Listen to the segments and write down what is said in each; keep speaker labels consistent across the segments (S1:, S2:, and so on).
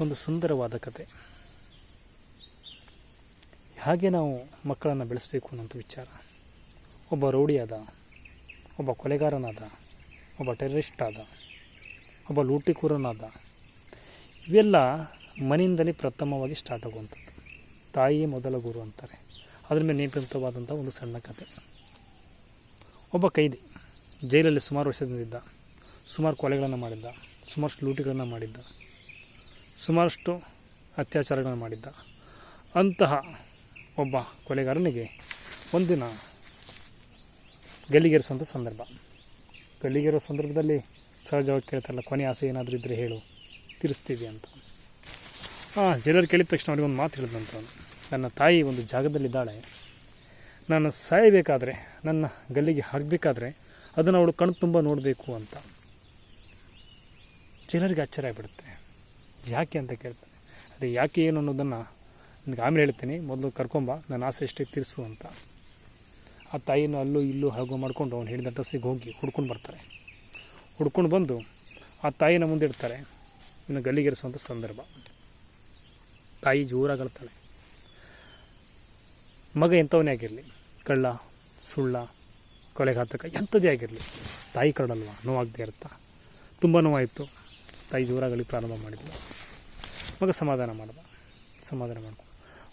S1: ಒಂದು ಸುಂದರವಾದ ಕತೆ. ಹಾಗೆ ನಾವು ಮಕ್ಕಳನ್ನು ಬೆಳೆಸಬೇಕು ಅನ್ನೋಂಥ ವಿಚಾರ. ಒಬ್ಬ ರೌಡಿಯಾದ, ಒಬ್ಬ ಕೊಲೆಗಾರನಾದ, ಒಬ್ಬ ಟೆರರಿಸ್ಟ್ ಆದ ಒಬ್ಬ ಲೂಟಿಕೂರನಾದ ಇವೆಲ್ಲ ಮನೆಯಿಂದಲೇ ಪ್ರಥಮವಾಗಿ ಸ್ಟಾರ್ಟ್ ಆಗುವಂಥದ್ದು. ತಾಯಿಯೇ ಮೊದಲ ಗುರು ಅಂತಾರೆ. ಅದ್ರ ಮೇಲೆ ನಿಯಂತ್ರಿತವಾದಂಥ ಒಂದು ಸಣ್ಣ ಕತೆ. ಒಬ್ಬ ಕೈದಿ ಜೈಲಲ್ಲಿ ಸುಮಾರು ವರ್ಷದಿಂದಿದ್ದ ಸುಮಾರು ಕೊಲೆಗಳನ್ನು ಮಾಡಿದ್ದ ಸುಮಾರು ಲೂಟಿಗಳನ್ನು ಮಾಡಿದ್ದ ಸುಮಾರಷ್ಟು ಅತ್ಯಾಚಾರಗಳನ್ನು ಮಾಡಿದ್ದ. ಅಂತಹ ಒಬ್ಬ ಕೊಲೆಗಾರನಿಗೆ ಒಂದಿನ ಗಲ್ಲಿಗೇರಿಸುವಂಥ ಸಂದರ್ಭ. ಗಲ್ಲಿಗೇರೋ ಸಂದರ್ಭದಲ್ಲಿ ಸಹಜವಾಗಿ ಕೇಳ್ತಾರಲ್ಲ, ಕೊನೆ ಆಸೆ ಏನಾದರೂ ಇದ್ದರೆ ಹೇಳು, ತೀರಿಸ್ತೀವಿ ಅಂತ. ಹಾಂ ಜೈಲರ್ ಕೇಳಿದ ತಕ್ಷಣ ಅವ್ರಿಗೆ ಒಂದು ಮಾತು ಹೇಳಿದಂತ ನನ್ನ ತಾಯಿ ಒಂದು ಜಾಗದಲ್ಲಿದ್ದಾಳೆ. ನಾನು ಸಾಯಬೇಕಾದ್ರೆ, ನನ್ನ ಗಲ್ಲಿಗೆ ಹಾಕಬೇಕಾದ್ರೆ ಅದನ್ನು ಅವಳು ಕಣ್ಣು ತುಂಬ ನೋಡಬೇಕು ಅಂತ. ಜೈಲರಿಗೆ ಆಶ್ಚರ್ಯ ಆಗಿಬಿಡುತ್ತೆ. ಯಾಕೆ ಅಂತ ಕೇಳ್ತಾನೆ. ಅದು ಯಾಕೆ ಏನು ಅನ್ನೋದನ್ನು ನನಗೆ ಆಮೇಲೆ ಹೇಳ್ತೀನಿ. ಮೊದಲು ಕರ್ಕೊಂಬ, ನನ್ನ ಆಸೆ ಎಷ್ಟೇ ತೀರಿಸು ಅಂತ. ಆ ತಾಯಿನೂ ಅಲ್ಲೂ ಇಲ್ಲೂ ಹಾಗೂ ಮಾಡ್ಕೊಂಡು ಅವ್ನು ಹಿಡಿದ ಡ್ರೆಸ್ಸಿಗೆ ಹೋಗಿ ಹುಡ್ಕೊಂಡು ಬರ್ತಾರೆ. ಹುಡ್ಕೊಂಡು ಬಂದು ಆ ತಾಯಿನ ಮುಂದೆ ಇಡ್ತಾರೆ. ಇನ್ನು ಗಲ್ಲಿಗೇರಿಸುವಂಥ ಸಂದರ್ಭ. ತಾಯಿ ಜೋರಾಗಳ್ತಾಳೆ ಮಗ ಎಂಥವನೇ ಆಗಿರಲಿ, ಕಳ್ಳ, ಸುಳ್ಳ, ಕೊಲೆಘಾತಕ ಎಂಥದ್ದೇ ಆಗಿರಲಿ, ತಾಯಿ ಕರಡಲ್ವ ನೋವಾಗದೇ ಇರುತ್ತಾ? ತುಂಬ ನೋವಾಯಿತು. ತಾಯಿ ಜೋರಾಗಲಿ ಪ್ರಾರಂಭ ಮಾಡಿದ್ಲು ಮಗ ಸಮಾಧಾನ ಮಾಡ್ದ. ಸಮಾಧಾನ ಮಾಡ್ಕೊ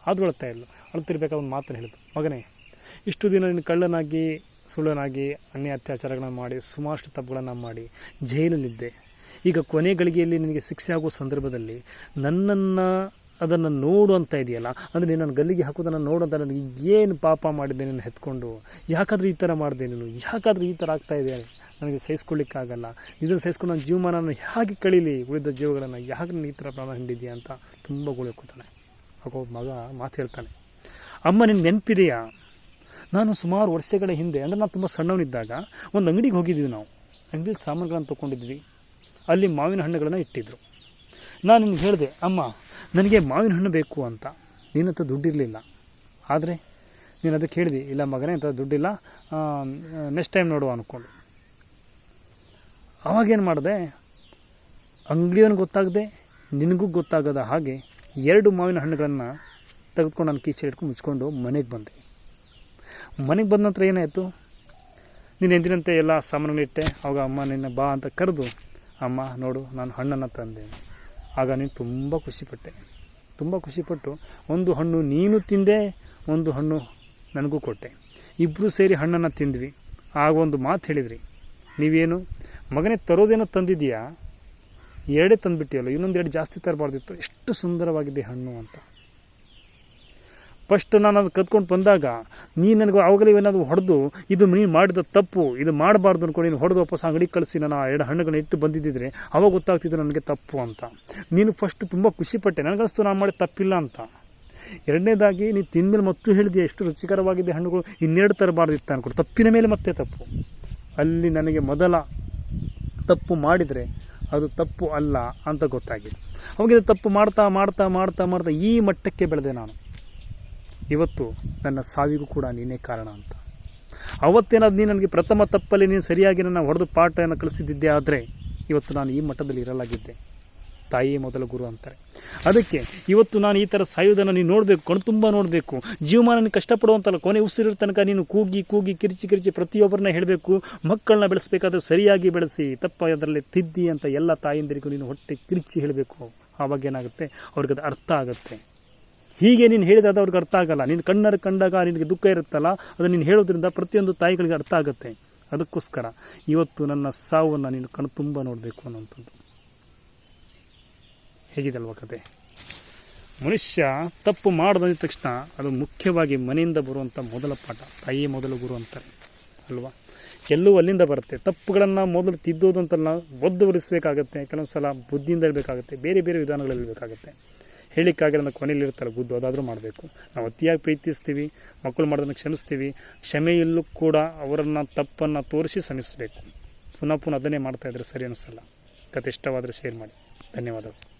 S1: ಆದರೂ ಅಳ್ತಾ ಇಲ್ಲ ಅಳ್ತಿರ್ಬೇಕಾದ ಒಂದು ಮಾತ್ರ ಹೇಳಿದ್ರು ಮಗನೇ, ಇಷ್ಟು ದಿನ ನೀನು ಕಳ್ಳನಾಗಿ, ಸುಳ್ಳನಾಗಿ ಅನ್ಯ ಅತ್ಯಾಚಾರಗಳನ್ನು ಮಾಡಿ, ಸುಮಾರಷ್ಟು ತಪ್ಪುಗಳನ್ನು ಮಾಡಿ ಜೈಲಲ್ಲಿದ್ದೆ. ಈಗ ಕೊನೆ ಗಳಿಗೆಯಲ್ಲಿ ನಿನಗೆ ಶಿಕ್ಷೆ ಆಗುವ ಸಂದರ್ಭದಲ್ಲಿ ನನ್ನನ್ನು ಅದನ್ನು ನೋಡು ಅಂತ ಇದೆಯಲ್ಲ, ಅಂದರೆ ನೀನು ನನ್ನ ಗಲ್ಲಿಗೆ ಹಾಕೋದನ್ನು ನೋಡು ಅಂತ ನನಗೆ ಏನು ಪಾಪ ಮಾಡಿದ್ದೆ ನಿನ್ನ ಹೆತ್ಕೊಂಡು? ಯಾಕಾದರೂ ಈ ಥರ ಮಾಡಿದೆ ನೀನು? ಯಾಕಾದರೂ ಈ ಥರ ಆಗ್ತಾ ಇದೆ ನನಗೆ ಸಹಿಸ್ಕೊಳ್ಳಿಕ್ಕಾಗಲ್ಲ. ಇದನ್ನು ಸಹಿಸ್ಕೊಂಡು ನನ್ನ ಜೀವಮಾನನ ಹೇಗೆ ಕಳೀಲಿ? ಉಳಿದ ಜೀವಗಳನ್ನು ಯಾಕೆ ನೀನು ಈ ಥರ ಪ್ರಾಣ ಹಿಂಡಿದ್ಯಾ ಅಂತ ತುಂಬ ಗೋಳಕೋತಾನೆ ಆಗ ಮಗ ಮಾತು ಹೇಳ್ತಾನೆ. ಅಮ್ಮ ನಿನ್ನ ನೆನಪಿದೆಯಾ? ನಾನು ಸುಮಾರು ವರ್ಷಗಳ ಹಿಂದೆ, ಅಂದರೆ ನಾನು ತುಂಬ ಸಣ್ಣವನಿದ್ದಾಗ, ಒಂದು ಅಂಗಡಿಗೆ ಹೋಗಿದ್ವಿ ನಾವು. ಅಂಗಡಿ ಸಾಮಾನುಗಳನ್ನು ತೊಗೊಂಡಿದ್ವಿ. ಅಲ್ಲಿ ಮಾವಿನ ಹಣ್ಣುಗಳನ್ನು ಇಟ್ಟಿದ್ದರು ನಾನು ನಿನ್ಗೆ ಹೇಳಿದೆ, ಅಮ್ಮ, ನನಗೆ ಮಾವಿನ ಹಣ್ಣು ಬೇಕು ಅಂತ. ನಿನ್ನತ್ರ ದುಡ್ಡಿರಲಿಲ್ಲ. ಆದರೆ ನೀನು ಅದಕ್ಕೆ ಹೇಳಿದೆ, ಇಲ್ಲ ಮಗನೇ ಅಂತ ದುಡ್ಡಿಲ್ಲ. ನೆಕ್ಸ್ಟ್ ಟೈಮ್ ನೋಡುವ ಅಂದ್ಕೊಂಡು ಅವಾಗೇನು ಮಾಡಿದೆ? ಅಂಗಡಿಯವನಿಗೆ ಗೊತ್ತಾಗದೆ, ನಿನಗೂ ಗೊತ್ತಾಗದ ಹಾಗೆ ಎರಡು ಮಾವಿನ ಹಣ್ಣುಗಳನ್ನು ತೆಗೆದುಕೊಂಡು ನಾನು ಕೀಚೆ ಇಟ್ಕೊಂಡು ಮುಚ್ಕೊಂಡು ಮನೆಗೆ ಬಂದೆ. ಮನೆಗೆ ಬಂದ ನಂತರ ಏನಾಯಿತು? ನೀನು ಎಂದಿನಂತೆ ಎಲ್ಲ ಸಾಮಾನುಗಳಿಟ್ಟೆ ಅವಾಗ ಅಮ್ಮ ನಿನ್ನ ಬಾ ಅಂತ ಕರೆದು, ಅಮ್ಮ, ನೋಡು, ನಾನು ಹಣ್ಣನ್ನು ತಂದೆ. ಆಗ ನೀನು ತುಂಬ ಖುಷಿಪಟ್ಟೆ. ತುಂಬ ಖುಷಿಪಟ್ಟು ಒಂದು ಹಣ್ಣು ನೀನು ತಿಂದೆ, ಒಂದು ಹಣ್ಣು ನನಗೂ ಕೊಟ್ಟೆ. ಇಬ್ಬರು ಸೇರಿ ಹಣ್ಣನ್ನು ತಿಂದ್ವಿ. ಆಗ ಒಂದು ಮಾತು ಹೇಳಿದ್ರಿ, ನೀವೇನು ಮಗನೇ ತರೋದೇನೋ ತಂದಿದೆಯಾ? ಎರಡೇ ತಂದುಬಿಟ್ಟಿಯಲ್ಲ, ಇನ್ನೊಂದು ಎರಡು ಜಾಸ್ತಿ ತರಬಾರ್ದಿತ್ತು. ಎಷ್ಟು ಸುಂದರವಾಗಿದೆ ಹಣ್ಣು ಅಂತ. ಫಸ್ಟ್ ನಾನು ಅದು ಕದ್ಕೊಂಡು ಬಂದಾಗ, ನೀನು ನನಗೆ ಅವಾಗಲೇ ಏನಾದರೂ ಹೊಡೆದು, ಇದು ನೀನು ಮಾಡಿದ ತಪ್ಪು, ಇದು ಮಾಡಬಾರ್ದು ಅಂದ್ಕೊಂಡು ನೀನು ಹೊಡೆದು ವಾಪಸ್ ಅಂಗಡಿಗೆ ಕಳಿಸಿ, ನಾನು ಆ ಎರಡು ಹಣ್ಣುಗಳನ್ನ ಇಟ್ಟು ಬಂದಿದ್ದಿದ್ರೆ, ಅವಾಗ ಗೊತ್ತಾಗ್ತಿದ್ದು ನನಗೆ ತಪ್ಪು ಅಂತ. ನೀನು ಫಸ್ಟ್ ತುಂಬ ಖುಷಿಪಟ್ಟೆ ನನಗನ್ನಿಸ್ತು ನಾನು ಮಾಡಿ ತಪ್ಪಿಲ್ಲ ಅಂತ. ಎರಡನೇದಾಗಿ ನೀನು ತಿಂದಮೇಲೆ ಮತ್ತು ಹೇಳಿದೆಯಾ, ಎಷ್ಟು ರುಚಿಕರವಾಗಿದೆ ಹಣ್ಣುಗಳು, ಇನ್ನೆರಡು ತರಬಾರ್ದಿತ್ತು ಅಂದ್ಕೊಂಡು ತಪ್ಪಿನ ಮೇಲೆ ಮತ್ತೆ ತಪ್ಪು. ಅಲ್ಲಿ ನನಗೆ ಮೊದಲ ತಪ್ಪು ಮಾಡಿದರೆ ಅದು ತಪ್ಪು ಅಲ್ಲ ಅಂತ ಗೊತ್ತಾಗಿದೆ. ಅವಾಗ ತಪ್ಪು ಮಾಡ್ತಾ ಮಾಡ್ತಾ ಮಾಡ್ತಾ ಮಾಡ್ತಾ ಈ ಮಟ್ಟಕ್ಕೆ ಬೆಳೆದೆ ನಾನು. ಇವತ್ತು ನನ್ನ ಸಾವಿಗೂ ಕೂಡ ನೀನೇ ಕಾರಣ ಅಂತ. ಅವತ್ತೇನಾದ್ರು ನೀನು ನನಗೆ ಪ್ರಥಮ ತಪ್ಪಲ್ಲಿ ನೀನು ಸರಿಯಾಗಿ ನನ್ನ ಹೊಡೆದು ಪಾಠವನ್ನು ಕಲಿಸಿದ್ದೆ ಆದರೆ ಇವತ್ತು ನಾನು ಈ ಮಟ್ಟದಲ್ಲಿ ಇರಲಾಗಿದ್ದೆ. ತಾಯಿಯೇ ಮೊದಲ ಗುರು ಅಂತಾರೆ. ಅದಕ್ಕೆ ಇವತ್ತು ನಾನು ಈ ಥರ ಸಾಯೋದನ್ನು ನೀನು ನೋಡಬೇಕು ಕಣ್ ತುಂಬ ನೋಡಬೇಕು. ಜೀವಮಾನ ನೀನು ಕಷ್ಟಪಡುವಂತಲ್ಲ, ಕೊನೆ ಉಸಿರಿರೋ ತನಕ ನೀನು ಕೂಗಿ ಕೂಗಿ, ಕಿರಿಚಿ ಕಿರಿಚಿ ಪ್ರತಿಯೊಬ್ಬರನ್ನ ಹೇಳಬೇಕು. ಮಕ್ಕಳನ್ನ ಬೆಳೆಸಬೇಕಾದ್ರೆ ಸರಿಯಾಗಿ ಬೆಳೆಸಿ, ತಪ್ಪ, ಅದರಲ್ಲಿ ತಿದ್ದಿ ಅಂತ ಎಲ್ಲ ತಾಯಿಂದರಿಗೂ ನೀನು ಹೊಟ್ಟೆ ಕಿರಿಚಿ ಹೇಳಬೇಕು. ಆವಾಗ ಏನಾಗುತ್ತೆ? ಅವ್ರಿಗೆ ಅದು ಅರ್ಥ ಆಗುತ್ತೆ. ಹೀಗೆ ನೀನು ಹೇಳಿದಾಗ ಅವ್ರಿಗೆ ಅರ್ಥ ಆಗಲ್ಲ. ನೀನು ಕಣ್ಣರು ಕಂಡಾಗ ನಿನಗೆ ದುಃಖ ಇರುತ್ತಲ್ಲ, ಅದು ನೀನು ಹೇಳೋದ್ರಿಂದ ಪ್ರತಿಯೊಂದು ತಾಯಿಗಳಿಗೆ ಅರ್ಥ ಆಗುತ್ತೆ. ಅದಕ್ಕೋಸ್ಕರ ಇವತ್ತು ನನ್ನ ಸಾವನ್ನು ನೀನು ಕಣ್ಣು ತುಂಬ ನೋಡಬೇಕು ಅನ್ನೋಂಥದ್ದು ಹೇಗಿದಲ್ವ ಕತೆ? ಮನುಷ್ಯ ತಪ್ಪು ಮಾಡಿದ ತಕ್ಷಣ ಅದು ಮುಖ್ಯವಾಗಿ ಮನೆಯಿಂದ ಬರುವಂಥ ಮೊದಲ ಪಾಠ ತಾಯಿ ಮೊದಲು ಗುರು ಅಂತಾರೆ, ಅಲ್ವಾ? ಎಲ್ಲೂ ಅಲ್ಲಿಂದ ಬರುತ್ತೆ. ತಪ್ಪುಗಳನ್ನು ಮೊದಲು ತಿದ್ದೋದು ಅಂತಲ್ಲ ಒದ್ದುವರಿಸಬೇಕಾಗತ್ತೆ ಕೆಲವೊಂದು ಸಲ ಬುದ್ಧಿಯಿಂದ ಇರಬೇಕಾಗುತ್ತೆ ಬೇರೆ ಬೇರೆ ವಿಧಾನಗಳಲ್ಲಿ ಇರಬೇಕಾಗುತ್ತೆ ಹೇಳಿಕ್ಕಾಗಿರೋ ಕೊನೆಯಲ್ಲಿ ಇರ್ತಾರೆ ಬುದ್ಧು ಅದಾದರೂ ಮಾಡಬೇಕು. ನಾವು ಅತಿಯಾಗಿ ಪ್ರೀತಿಸ್ತೀವಿ, ಮಕ್ಕಳು ಮಾಡೋದನ್ನು ಕ್ಷಮಿಸ್ತೀವಿ, ಕ್ಷಮೆಯಲ್ಲೂ ಕೂಡ ಅವರನ್ನು, ತಪ್ಪನ್ನು ತೋರಿಸಿ ಶ್ರಮಿಸಬೇಕು ಪುನಃ ಪುನಃ ಅದನ್ನೇ ಮಾಡ್ತಾಯಿದ್ರೆ ಸರಿ ಅನಿಸಲ್ಲ. ಕತೆ ಇಷ್ಟವಾದರೆ ಶೇರ್ ಮಾಡಿ. ಧನ್ಯವಾದಗಳು.